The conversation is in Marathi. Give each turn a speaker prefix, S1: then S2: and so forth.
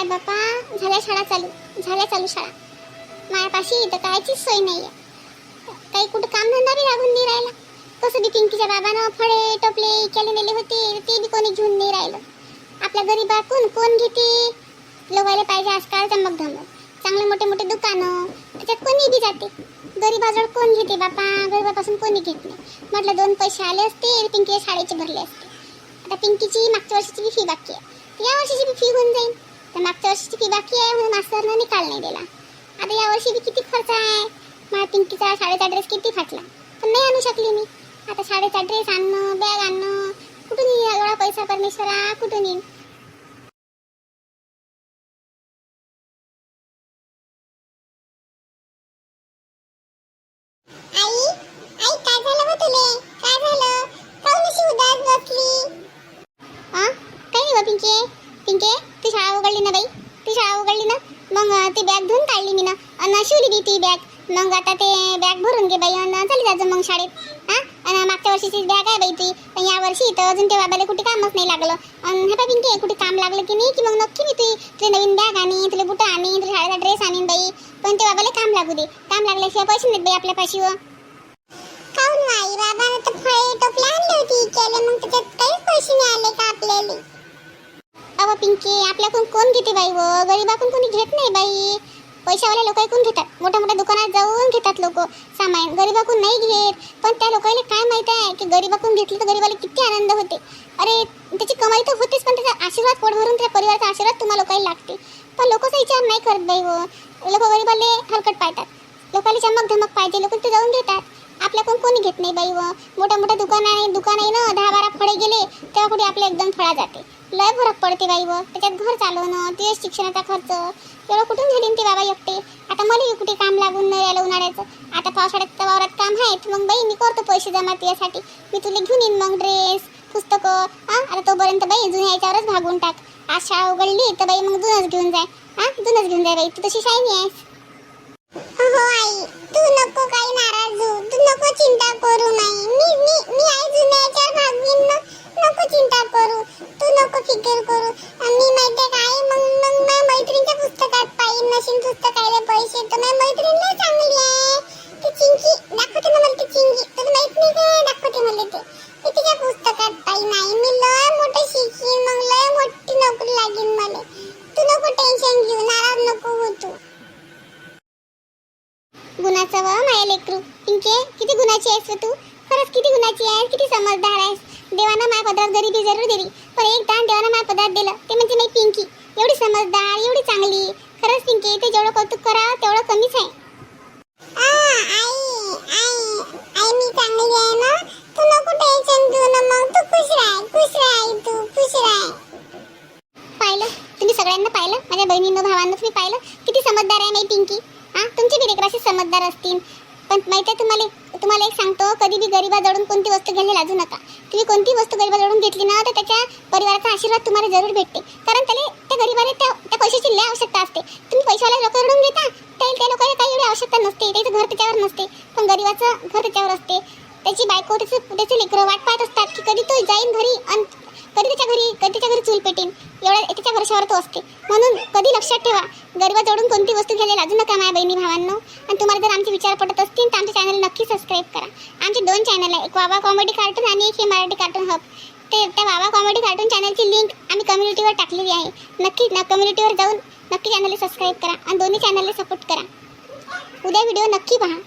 S1: काय बापा झाल्या शाळा चालू झाल्या चालू शाळा. मायापाशी इथं कायचीच सोय नाही आहे काही कुठं काम धंदा बी लागून नाही राहिला. कसं बी पिंकीच्या बाबानं फळे टोपले इकायला नेले होते ते बी कोणी घेऊन नाही राहिलं. आपल्या गरीबाकून कोण घेते? लोकायला पाहिजे आजकाल चमक धमक चांगले मोठे मोठे दुकानं त्याच्यात कोणी बी जाते. गरीबाजवळ कोण घेते बापा? गरीबापासून कोणी घेत नाही. म्हटलं दोन पैसे आले असते पिंकीच्या शाळेचे भरले असते. आता पिंकीची मागच्या वर्षीची बी फी बाकी आहे. या वर्षीची बी फी होऊन जाईल तर मागच्या वर्षीची फी बाकी आहे म्हणून मास्तरनं निकाल नाही दिला. आता या वर्षी बी किती खर्च आहे? माझ्या पिंकीचा शाळेचा ड्रेस किती फाटला? पण नाही आणू शकली मी. आता शाळेचा ड्रेस आणणं बॅग आणणं कुठून येईल एवढा पैसा परमेश्वरा? कुठून येईल? पिंके? पिंके? ती शाळा उघडली ना बाई? ती शाळा उघडली ना? मग ती बॅग धुवून काढली मी ना. अन शिवली बी ती बॅग मग आता ते बॅग भरून घे बाई. अन चालली जायचं मग शाळेत. हा? आणि मागच्या वर्षीची बॅग आहे बाई ती. पण या वर्षी तर अजून ते बाबाला कुठे कामच नाही लागलं. आणि हे बाई पिंके कुठे काम लागलं की नाही? की मग नक्की मी तुझी तुझी नवीन बॅग आणि तुला बुटं आणि तुझ्या शाळेचा ड्रेस आणीन बाई. पण ते बाबाला काम लागू दे. काम लागल्याशिवाय पैसे नाहीत बाई आपल्या पाशी पिंकी आपल्याकडून कोण घेते बाई व? गरीबाकडून कोणी घेत नाही बाई. पैशावाले लोक ऐकून घेतात? मोठ्या मोठ्या दुकानात जाऊन घेतात लोक. सामान गरीबाकडून नाही घेत. पण त्या लोकांना काय माहीत आहे की गरीबाकडून घेतलं तर गरीबाला किती आनंद होते? अरे त्याची कमाई तर होतेच पण त्याचा आशीर्वाद पोट भरून त्या परिवाराचा आशीर्वाद तुम्हाला लोकांना लागते. पण लोकचा विचार नाही करत बाई व. लोक गरीबाले हरकत पाहतात लोकांना चमक धमक पाहिजे लोक ते जाऊन घेतात. आपल्याकडून कोणी घेत नाही बाई व. मोठ्या मोठ्या दुकान आहे दुकान आहे ना दहा बारा गेले तेव्हा कुठे आपले एकदम फळा जाते. लय फरक पडते बाई व. त्याच्यात घर चालवणं ते शिक्षणाचा खर्च. एवढं कुठून झाली ते बाबा एकटे? आता मला कुठे काम लागून नाही राहिलं उन्हाळ्याचं. आता पावसाळ्यात तर वावरात काम आहे तर मग बाई मी करतो पैसे जमा त्यासाठी मी तुला घेऊन येईन मग ड्रेस पुस्तकं. हां आता तोपर्यंत बाई जुन्या याच्यावरच भागून टाक. आज शाळा उघडली तर बाई मग जुनच घेऊन जाय. हां जुनच घेऊन जाय बाई. तू तशी शाळी आहेस. हो, हो आई. तू नको काही नाराज हो तू नको चिंता करू नाही मी मी मी आई जुन्याच्या भागवीन ना. तू फिकर करू. मी माहिती काय मग मग माझ्या मैत्रिणीच्या पुस्तकात पाहिजे नशीन पुस्तकाला पैसे. तर माझ्या मैत्रिणीला चांगली आहे. ती चिंकी दाखवते ना मला ती चिंकी. तुला माहीत नाही का? दाखवते मला ते. ती तिच्या पुस्तकात पाहिजे नाही. मी लय मोठं शिकीन मग लय मोठी नोकरी लागेल मला. तू नको टेन्शन घेऊ. नाराज नको हो तू. गुणाचा व माया लेकरू. पिंके किती गुणाची आहेस तू? खरंच किती गुणाची आहेस किती समजदार आहेस देवानं माया पदरात गरिबी जरूर दिली पण एक दान देवानं माया पदरात दिलं ते म्हणजे मी पिंकी. एवढी समजदार एवढी चांगली. खरंच पिंके ते जेवढं कौतुक करा तेवढं कमीच आहे. पाहिलं? तुम्ही सगळ्यांना पाहिलं? माझ्या बहिणीनं भावांना तुम्ही पाहिलं? किती समजदार आहे माझी पिंकी. हा तुमचे बी लेकरं असे समजदार असतील. पण माहिती आहे तुम्हाला तुम्हाला एक सांगतो कधी बी गरीबाजवळून कोणती वस्तू घ्यायला लाजू नका. तुम्ही कोणती वस्तू गरीबाजवळून घेतली ना तर त्याच्या परिवाराचा आशीर्वाद तुम्हाला जरूर भेटते. कारण त्याला त्या गरिबाने त्या त्या पैशाची लय आवश्यकता असते. तुम्ही पैशावाल्या लोकांकडून घेता त्या त्या लोकांना काही एवढी आवश्यकता नसते. त्याचं घर त्याच्यावर नसते. पण गरिबाचं घर त्याच्यावर असते. त्याची बायको त्याचे त्याचे लेकरं वाट पाहत असतात की कधी तो जाईन घरी आणि कधी त्याच्या घरी कधी त्याच्या घरी चूल पेटेन तिच्या त्याच्या तो असते. म्हणून कधी लक्षात ठेवा गरिबाजवळून कोणती वस्तू घ्यायला लाजू नका माझ्या बहिणी भावांनो. आणि तुम्हाला जर आमचे विचार पडत असतील तर आमच्या चॅनल नक्की सबस्क्राईब करा. आमचे दोन चॅनल आहे एक वावा कॉमेडी कार्टून आणि एक हे मराठी कार्टून हब ते त्या वावा कॉमेडी कार्टून चॅनलची लिंक आम्ही कम्युनिटीवर टाकलेली आहे. नक्की न कम्युनिटीवर जाऊन नक्की चॅनलला सबस्क्राईब करा आणि दोन्ही चॅनलला सपोर्ट करा. उद्या व्हिडिओ नक्की पहा.